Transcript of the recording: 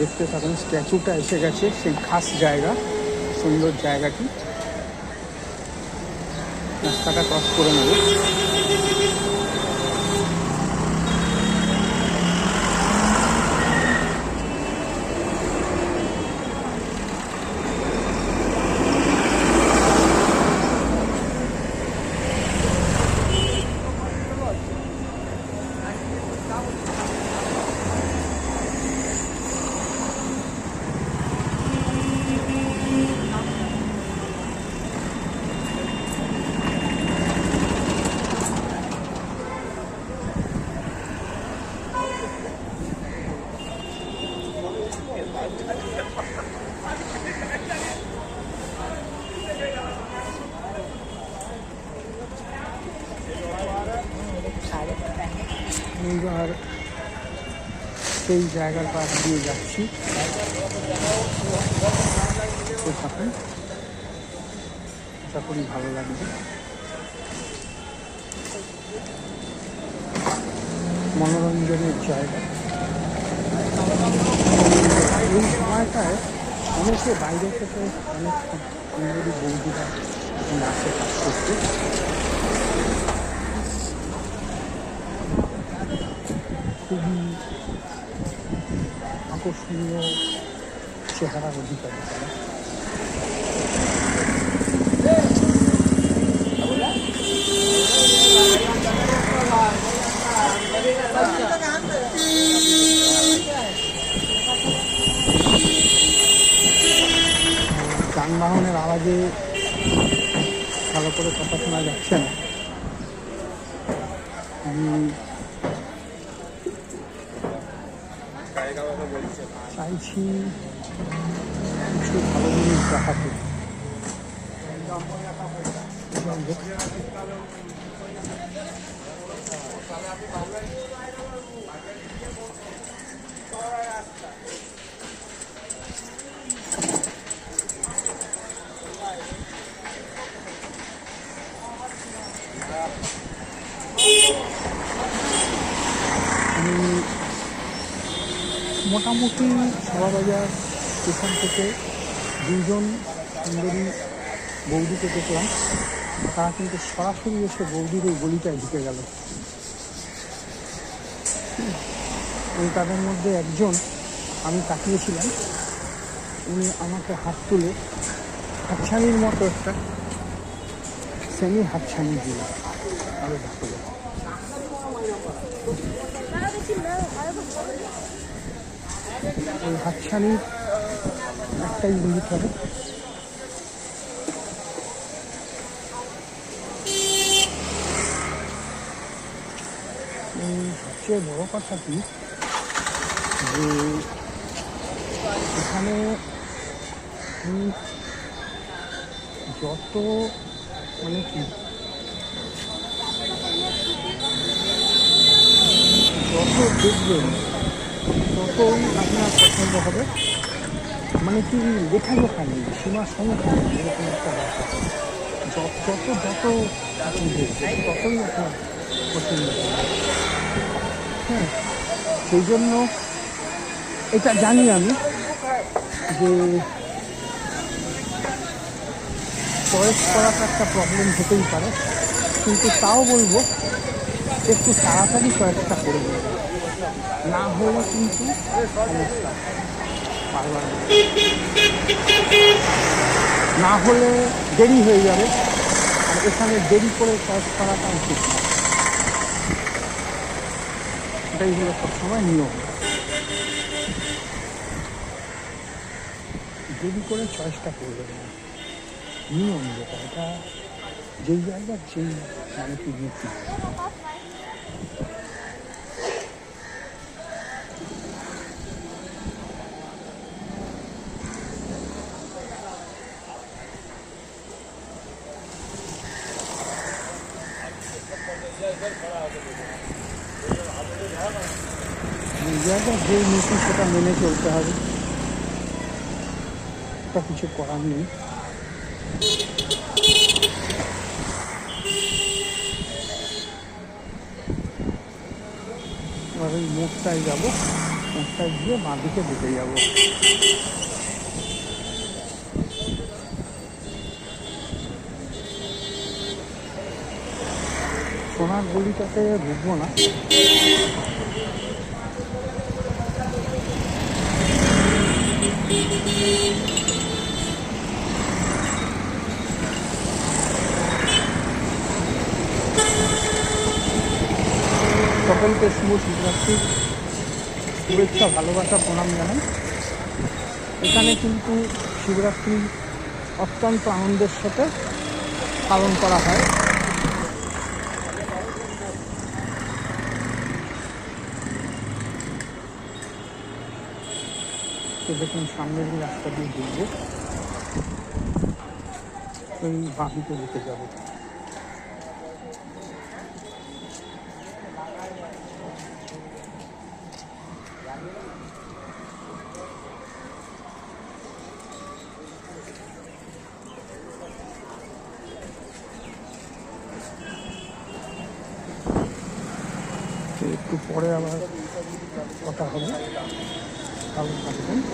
দেখতে থাকুন স্ট্যাচুটা এসে গেছে সেই খাস জায়গা সুন্দর জায়গাটি। রাস্তাটা ক্রস করে নেব। এইবার সেই জায়গার পাশ দিয়ে যাচ্ছি। আশা করি ভালো লাগবে। মনোরঞ্জনের জায়গা। এই সময়টায় অনেকে বাইরে থেকে অনেক সুন্দরী বৌদিরা আসে কাজ করতে। আকর্ষণীয় চেহারার অধিকারী তারা যানবাহনের আওয়াজে ভালো করে কথা শোনা যাচ্ছে না। আমি চাইছি কিছু ভালো জিনিস দেখাতে। আমি মোটামুটি সারাবাজার স্টেশন থেকে দুজন সুন্দরী বৌদিকে দেখলাম। তারা কিন্তু সরাসরি এসে বৌদির ওই গলিটায় ঢুকে গেল। এবং তাদের মধ্যে একজন আমি তাকিয়েছিলাম। উনি আমাকে হাত তুলে হাতছানির মতো একটা সেমি হাতছানি দিল আরও দেখো ওই হাতছানির একটাই ইঙ্গিত হবে সবচেয়ে বড় কথা কি যে এখানে যত মানে কি, যত দেখবেন ততই আপনার পছন্দ হবে? মানে কি লেখাজোখা নেই সীমা সংখ্যা নেই, এরকম একটা ব্যাপার। যত যত ততই আপনার পছন্দ হ্যাঁ সেই জন্য এটা জানি আমি যে চয়েস করাটা একটা প্রবলেম হতেই পারে। কিন্তু তাও বলব, একটু তাড়াতাড়ি চয়েসটা করে না হলে কিন্তু না হলে দেরি হয়ে যাবে। আর এখানে দেরি করে চয়েস করাটা উচিত না। এটাই হলো সবসময় নিয়ম। দেরি করে চয়েসটা করবে না। নিয়ম যেটা, এটা যেই জায়গার সেই মানে কি নীতি যে জায়গার যে নীতি সেটা মেনে চলতে হবে। তা কিছু করার নেই। এবার ওই মুখটায় যাব। একটা গিয়ে বাঁ দিকে ঢুকে যাব। সোনার গলিটাতে ঢুকবো না। সকলকে শুভ শিবরাত্রির শুভেচ্ছা, ভালোবাসা, প্রণাম জানাই। এখানে কিন্তু শিবরাত্রি অত্যন্ত আনন্দের সাথে পালন করা হয়। তো দেখুন সামনের রাস্তা দিয়ে ঢুকবো ওই বাঁধিতে ঢুকে যাব। একটু পরে আবার কথা হবে। Thousand percent